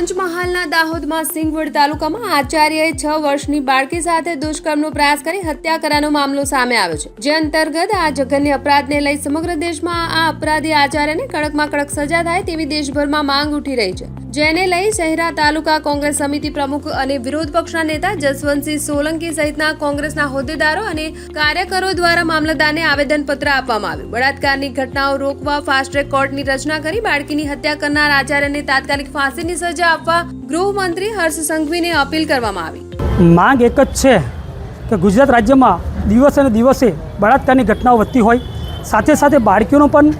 પંચમહાલના દાહોદમાં સિંગવડ તાલુકામાં આચાર્યએ છ વર્ષની બાળકી સાથે દુષ્કર્મનો પ્રયાસ કરી હત્યા કરવાનો મામલો સામે આવ્યો છે. જે અંતર્ગત આ જઘન્ય અપરાધને લઈ સમગ્ર દેશમાં આ અપરાધી આચાર્યને કડકમાં કડક સજા થાય તેવી દેશભરમાં માંગ ઉઠી રહી છે. જેને લઈ શહેરા તાલુકા કોંગ્રેસ સમિતિ પ્રમુખ અને વિરોધ પક્ષના નેતા જસવંતસિંહ સોલંકી સહિતના કોંગ્રેસના હોદ્દેદારો અને કાર્યકરો દ્વારા મામલતદારને આવેદનપત્ર આપવામાં આવ્યું. બળાત્કારની ઘટનાઓ રોકવા ફાસ્ટ ટ્રેક કોર્ટની રચના કરી બાળકીની હત્યા કરનાર આચાર્યને તાત્કાલિક ફાંસીની સજા આપવા ગૃહમંત્રી હર્ષ સંઘવીને અપીલ કરવામાં આવી. માંગ એક જ છે કે ગુજરાત રાજ્યમાં દિવસે અને દિવસે બળાત્કારની ઘટનાઓ વધતી હોય. સાથે સાથે બાળકીઓનો પણ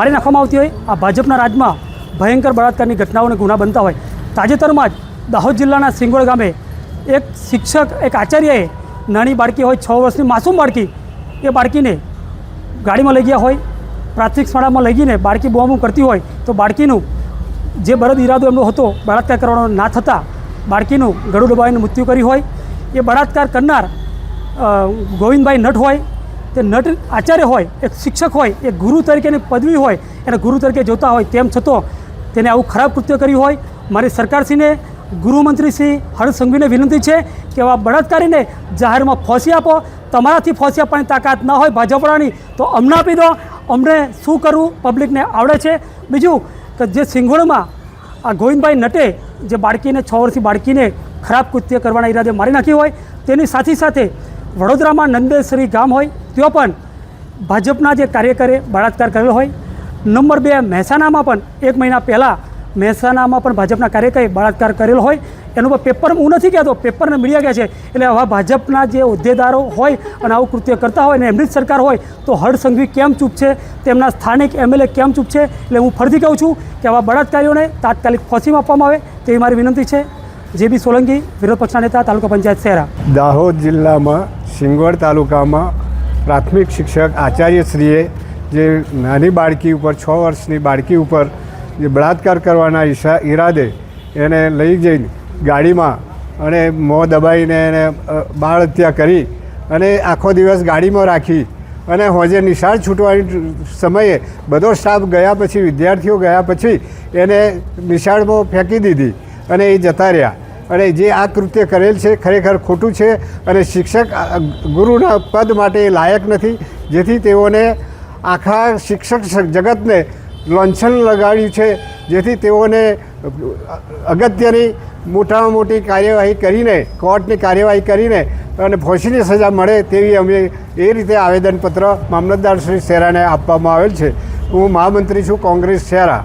મારી નાખવામાં આવતી હોય. આ ભાજપના રાજમાં ભયંકર બળાત્કારની ઘટનાઓને ગુના બનતા હોય. તાજેતરમાં જ દાહોદ જિલ્લાના સિંગોળ ગામે એક શિક્ષક, એક આચાર્યએ નાની બાળકી હોય, છ વર્ષની માસૂમ બાળકી, એ બાળકીને ગાડીમાં લઈ ગયા હોય, પ્રાથમિક શાળામાં લઈ ગઈને બાળકી બોમ્બ કરતી હોય, તો બાળકીનું જે બળદ ઈરાદો એમનો હતો, બળાત્કાર કરવાનો ના થતાં બાળકીનું ગળું દબાવીને મૃત્યુ કરી હોય. એ બળાત્કાર કરનાર ગોવિંદભાઈ નટ હોય તે નટ આચાર્ય હોય, એક શિક્ષક હોય, એક ગુરુ તરીકેની પદવી હોય, એને ગુરુ તરીકે જોતા હોય તેમ છતાં તેને આવું ખરાબ કૃત્ય કર્યું હોય, મારી સરકારશ્રીને ગૃહમંત્રી શ્રી હર્ષ સંઘવીને વિનંતી છે કે આવા બળાત્કારીને જાહેરમાં ફોસી આપો, તમારાથી ફોસી આપવાની તાકાત ના હોય ભાજપવાળાની, તો અમને આપી દો. અમને શું કરવું? પબ્લિકને આવડે છે. બીજું કે જે સિંગોળમાં આ ગોવિંદભાઈ નટે જે બાળકીને, છ વર્ષથી બાળકીને ખરાબ કૃત્ય કરવાના ઈરાદે મારી નાખી હોય, તેની સાથે સાથે વડોદરામાં નંદેશ્વરી ગામ હોય ત્યાં પણ ભાજપના જે કાર્યકરે બળાત્કાર કરેલો હોય. નંબર બે, મહેસાણામાં પણ એક મહિના પહેલાં મહેસાણામાં પણ ભાજપના કાર્યકરે બળાત્કાર કરેલો હોય. એનું પણ પેપર હું નથી કહેતો, પેપરને મીડિયા કહે છે. એટલે આવા ભાજપના જે હોદ્દેદારો હોય અને આવું કૃત્ય કરતા હોય અને એમની જ સરકાર હોય, તો હર્ષ સંઘવી કેમ ચૂપ છે? તેમના સ્થાનિક એમએલએ કેમ ચૂપ છે? એટલે હું ફરીથી કહું છું કે આવા બળાત્કારીઓને તાત્કાલિક ફાંસીમાં આપવામાં આવે, તેવી મારી વિનંતી છે. જે બી સોલંકી, વિરોધ પક્ષના નેતા, તાલુકા પંચાયત શહેરા દાહોદ જિલ્લામાં સિંગવડ તાલુકામાં પ્રાથમિક શિક્ષક આચાર્યશ્રીએ જે નાની બાળકી ઉપર, છ વર્ષની બાળકી ઉપર જે બળાત્કાર કરવાના ઈશા, ઈરાદે એને લઈ જઈને ગાડીમાં અને મોં દબાઈને એને બાળ હત્યા કરી અને આખો દિવસ ગાડીમાં રાખી અને હોજે નિશાળ છૂટવાની સમયે બધો સ્ટાફ ગયા પછી, વિદ્યાર્થીઓ ગયા પછી એને નિશાળમાં ફેંકી દીધી અને એ જતા રહ્યા. અને જે આ કૃત્ય કરેલ છે ખરેખર ખોટું છે અને શિક્ષક ગુરુના પદ માટે લાયક નથી. જેથી તેઓને આખા શિક્ષક જગતને લોંછન લગાડ્યું છે. જેથી તેઓને અગત્યની મોટામાં મોટી કાર્યવાહી કરીને, કોર્ટની કાર્યવાહી કરીને અને ફોંસીની સજા મળે તેવી અમે એ રીતે આવેદનપત્ર મામલતદાર શ્રી શેરાને આપવામાં આવેલ છે. હું મહામંત્રી છું કોંગ્રેસ શેરા